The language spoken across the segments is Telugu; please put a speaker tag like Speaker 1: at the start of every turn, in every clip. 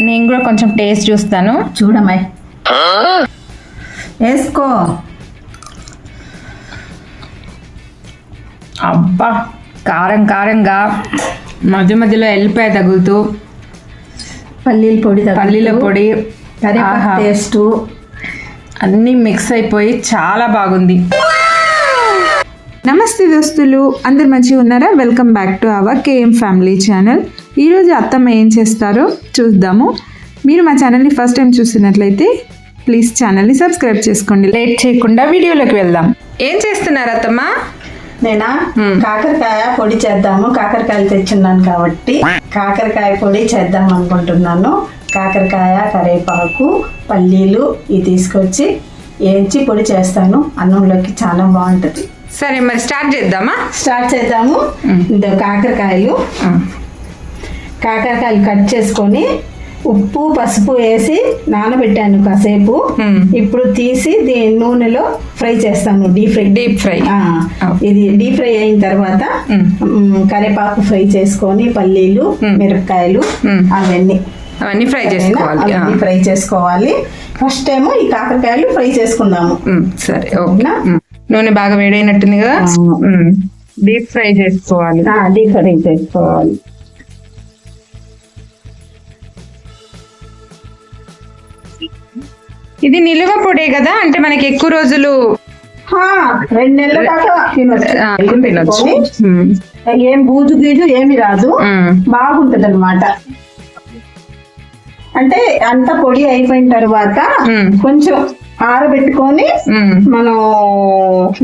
Speaker 1: నేను కూడా కొంచెం టేస్ట్ చూస్తాను.
Speaker 2: చూడమ్మాయి. వేసుకో.
Speaker 1: అబ్బా కారం కారంగా మధ్య మధ్యలో ఎల్లిపాయ తగులుతూ
Speaker 2: పల్లీల పొడి
Speaker 1: పల్లీల పొడి.
Speaker 2: టేస్ట్
Speaker 1: అన్నీ మిక్స్ అయిపోయి చాలా బాగుంది.
Speaker 3: నమస్తే దోస్తులు అందరు మంచిగా ఉన్నారా? Welcome back to our KM family channel. ఈరోజు అత్తమ్మ ఏం చేస్తారో చూద్దాము. మీరు మా ఛానల్ని ఫస్ట్ టైం చూస్తున్నట్లయితే ప్లీజ్ ఛానల్ని సబ్స్క్రైబ్ చేసుకోండి.
Speaker 1: లేట్ చేయకుండా వీడియోలోకి వెళ్దాం. ఏం చేస్తున్నారు అత్తమ్మ?
Speaker 2: నేనా. కాకరకాయ పొడి చేద్దాము. కాకరకాయలు తెచ్చున్నాను కాబట్టి కాకరకాయ పొడి చేద్దాం అనుకుంటున్నాను. కాకరకాయ కరివేపాకు పల్లీలు ఇవి తీసుకొచ్చి వేయించి పొడి చేస్తాను. అన్నంలోకి చాలా బాగుంటుంది.
Speaker 1: సరే మరి స్టార్ట్ చేద్దామా?
Speaker 2: స్టార్ట్ చేద్దాము. కాకరకాయలు. కాకరకాయలు కట్ చేసుకొని ఉప్పు పసుపు వేసి నానబెట్టాను కాసేపు. ఇప్పుడు తీసి దీని నూనెలో ఫ్రై చేస్తాను డీప్ ఫ్రై.
Speaker 1: Deep fry.
Speaker 2: ఆ, ఇది డీప్ ఫ్రై అయిన తర్వాత కరివేపాకు ఫ్రై చేసుకొని పల్లీలు. మిరపకాయలు. అవన్నీ.
Speaker 1: అవన్నీ ఫ్రై చేసుకోవాలి.
Speaker 2: అవన్నీ ఫ్రై చేసుకోవాలి. ఫస్ట్ ఏమో ఈ కాకరకాయలు ఫ్రై చేసుకుందాము.
Speaker 1: సరే. ఓకే.
Speaker 2: అవునా?
Speaker 1: ఉమ్. నూనె బాగా వేడైనట్టుంది కదా. డీప్ ఫ్రై చేసుకోవాలి.
Speaker 2: డీప్ ఫ్రై చేసుకోవాలి.
Speaker 1: ఇది నిలువ పొడే కదా? అంటే మనకి ఎక్కువ రోజులు
Speaker 2: హా, రెండు నెలల దాకా తినొచ్చు. ఏం బూజు గీజు ఏమి రాదు. బాగుంటది అనమాట అంటే అంత పొడి అయిపోయిన తర్వాత. కొంచెం ఆరబెట్టుకొని. మనం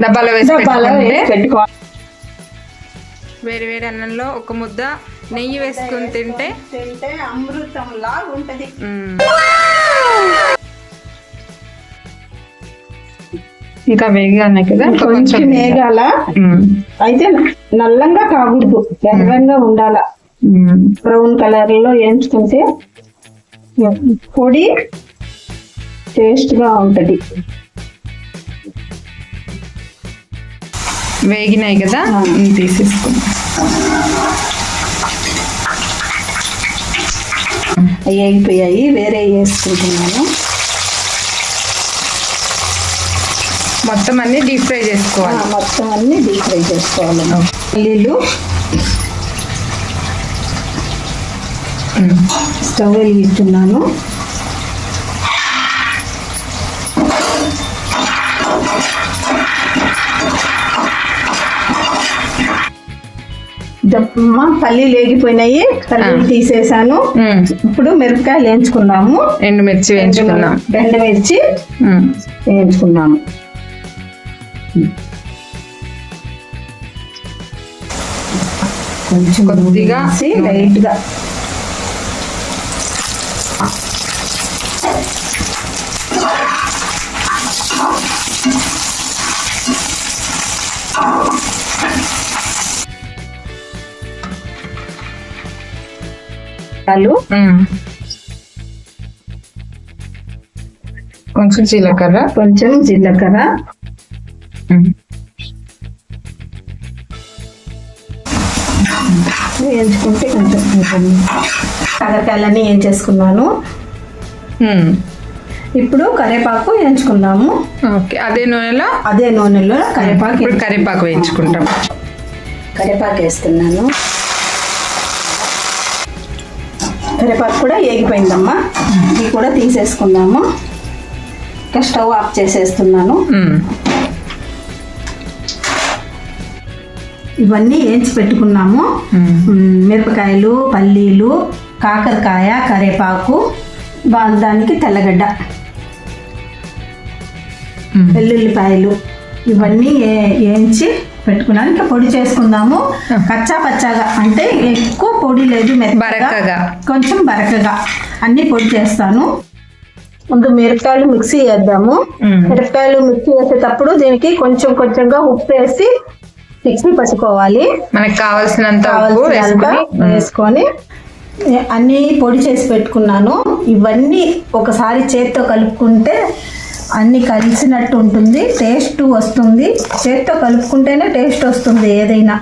Speaker 1: డబ్బాలో వేసి
Speaker 2: డబ్బాలో పెట్టుకోవాలి
Speaker 1: వేడి వేడి అన్నంలో ఒక ముద్ద నెయ్యి వేసుకుని తింటే
Speaker 2: తింటే అమృతం లాగా ఉంటది
Speaker 1: ఇంకా వేగానే కదా?
Speaker 2: కొంచెం వేగాల? అయితే నల్లంగా కాకూడదు ఎర్రంగా ఉండాల. బ్రౌన్ కలర్లో వేయించుకుంటే పొడి టేస్ట్గా ఉంటది.
Speaker 1: వేగినాయి కదా? తీసేసుకుందాం
Speaker 2: అయిపోయాయి వేరే వేసుకుంటున్నాను.
Speaker 1: మొత్తం అన్ని డీప్ ఫ్రై చేసుకోవాలి.
Speaker 2: మొత్తం అన్ని డీప్ ఫ్రై చేసుకోవాలి. పల్లీలు. స్టవ్ వెలిగిస్తున్నాను. దప్పమ్మ పల్లీలు వేగిపోయినాయి. పల్లీలు. తీసేసాను. ఇప్పుడు మిరపకాయలు వేయించుకున్నాము.
Speaker 1: ఎండుమిర్చి వేయించుకుందాం
Speaker 2: రెండు మిర్చి
Speaker 1: ఉమ్.
Speaker 2: వేయించుకున్నాము కొంచెం
Speaker 1: కొద్దిగా నూనె.
Speaker 2: లైట్గా చాలు
Speaker 1: ఉమ్. కొంచెం జీలకర్ర
Speaker 2: కొంచెం జీలకర్ర. వేయించుకుంటే కొంచెం. కాకరకాయలన్నీ వేయించేసుకున్నాను
Speaker 1: ఉమ్.
Speaker 2: ఇప్పుడు కరివేపాకు వేయించుకుందాము.
Speaker 1: ఓకే. అదే నూనెలో?
Speaker 2: అదే నూనెలో కరివేపాకు
Speaker 1: ఇప్పుడు కరివేపాకు వేయించుకుంటాం.
Speaker 2: కరివేపాకు వేస్తున్నాను. కరివేపాకు కూడా వేగిపోయిందమ్మా ఇది కూడా తీసేసుకుందాము. ఇంకా స్టవ్ ఆఫ్ చేసేస్తున్నాను. ఇవన్నీ వేయించి పెట్టుకున్నాము. మిరపకాయలు పల్లీలు కాకరకాయ కరివేపాకు బా- దానికి తెల్లగడ్డ. వెల్లుల్లిపాయలు ఇవన్నీ వేయించి పెట్టుకున్నాను ఇంకా పొడి చేసుకుందాము. కచ్చా పచ్చాగా అంటే ఎక్కువ పొడి లేదు
Speaker 1: బరకగా.
Speaker 2: కొంచెం బరకగా. అన్ని పొడి చేస్తాను. ముందు మిరపకాయలు మిక్సీ వేద్దాము.
Speaker 1: మ్మ్.
Speaker 2: మిరపకాయలు మిక్సీ వేసేటప్పుడు దీనికి కొంచెం కొంచెంగా ఉప్పు వేసి మిక్సీ పట్టుకోవాలి.
Speaker 1: మనకి కావాల్సినంత వేసుకొని
Speaker 2: అన్నీ పొడి చేసి పెట్టుకున్నాను. ఇవన్నీ ఒకసారి చేత్తో కలుపుకుంటే అన్నీ కలిసినట్టు ఉంటుంది టేస్ట్ వస్తుంది. చేత్తో కలుపుకుంటేనే టేస్ట్ వస్తుంది ఏదైనా.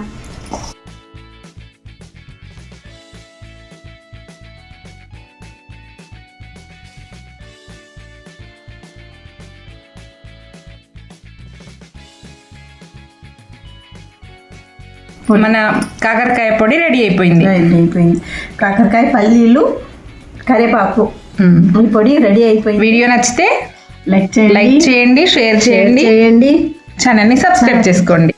Speaker 1: మన కాకరకాయ పొడి రెడీ అయిపోయింది.
Speaker 2: రెడీ అయిపోయింది. కాకరకాయ పల్లీలు కరివేపాకు. ఈ పొడి రెడీ అయిపోయింది.
Speaker 1: వీడియో నచ్చితే
Speaker 2: లైక్ చేయండి.
Speaker 1: లైక్ చేయండి షేర్
Speaker 2: షేర్
Speaker 1: చేయండి.
Speaker 2: చేయండి.
Speaker 1: ఛానల్ని సబ్స్క్రైబ్ చేసుకోండి.